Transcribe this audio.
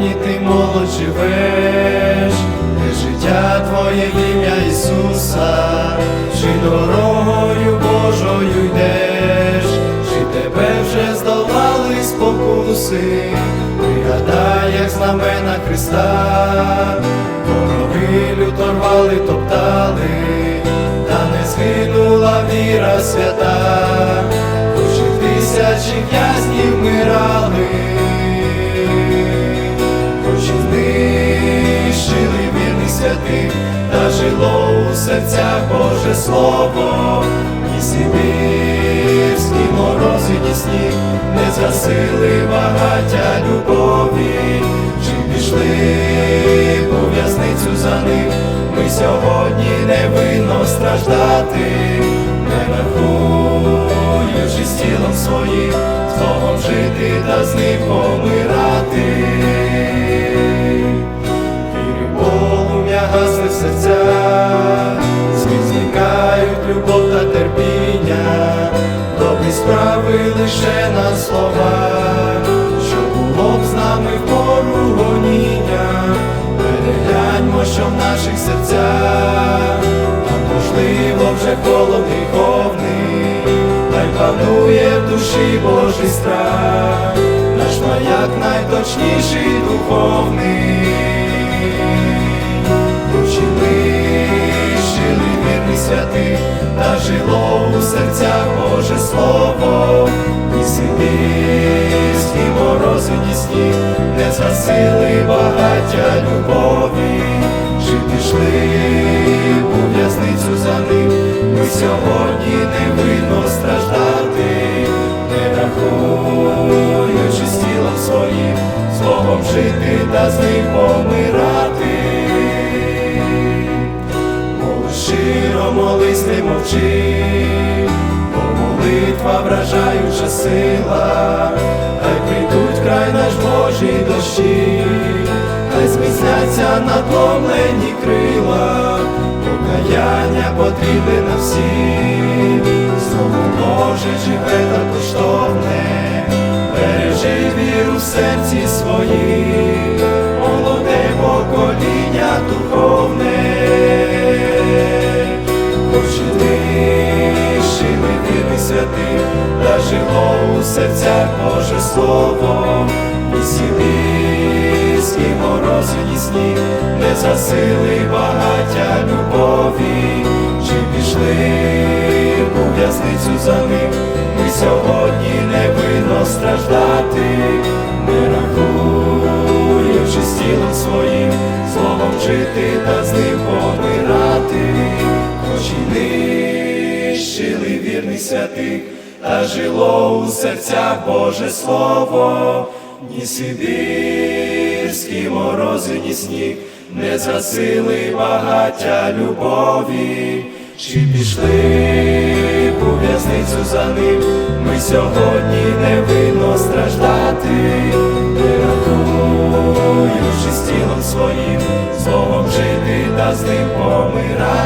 сьогодні ти молод живеш, де життя Твоє ім'я Ісуса, чи дорогою Божою йдеш, чи тебе вже здолали спокуси, пригадай, як знамена Христа, вороги люто рвали, топтали, та не згинула віра свята, та жило у серцях Боже Слово, і сибірські морози, ні сніг не згасили багаття любові, чи пішли у в'язницю за ним, ми сьогодні невинно страждати, не рахуючи з тілом своїм, з Богом жити та з ним помирати. В світ зникають любов та терпіння, добрі справи лише на словах, що було б з нами в пору гоніння, перегляньмо, що в наших серцях, можливо вже холод гріховний, хай панує в душі Божий страх, наш маяк найточніший духовний. Душі лишили вірних святих, та жило у серцях Боже Слово, і сибірські морози, ні сніг не згасили багаття любові, чи пішли у в'язницю за ним, ми сьогодні невинно страждати, не рахуючи з тілом своїм, з Богом жити та з ним не мовчи, бо молитва вражаюча сила, хай прийдуть край наш Божі дощі, хай зміцняться надломлені крила, покаяння потрібне на всім, знову Боже живе та коштовне, бережи віру в серці своїм, святих, та жило у серцях Боже Слово, і сибірські морози, ні сніг не засили багаття любові, чи пішли у в'язницю за ним, ми сьогодні невинно страждати, не рахуючи з тілом своїм, словом жити та з ним святих, та жило у серцях Боже Слово, ні сибірські морози, ні сніг не згасили багаття любові, чи пішли у в'язницю за ним, ми сьогодні страждати, не рахуючи з тілом своїм, з Богом жити та з ним помирати.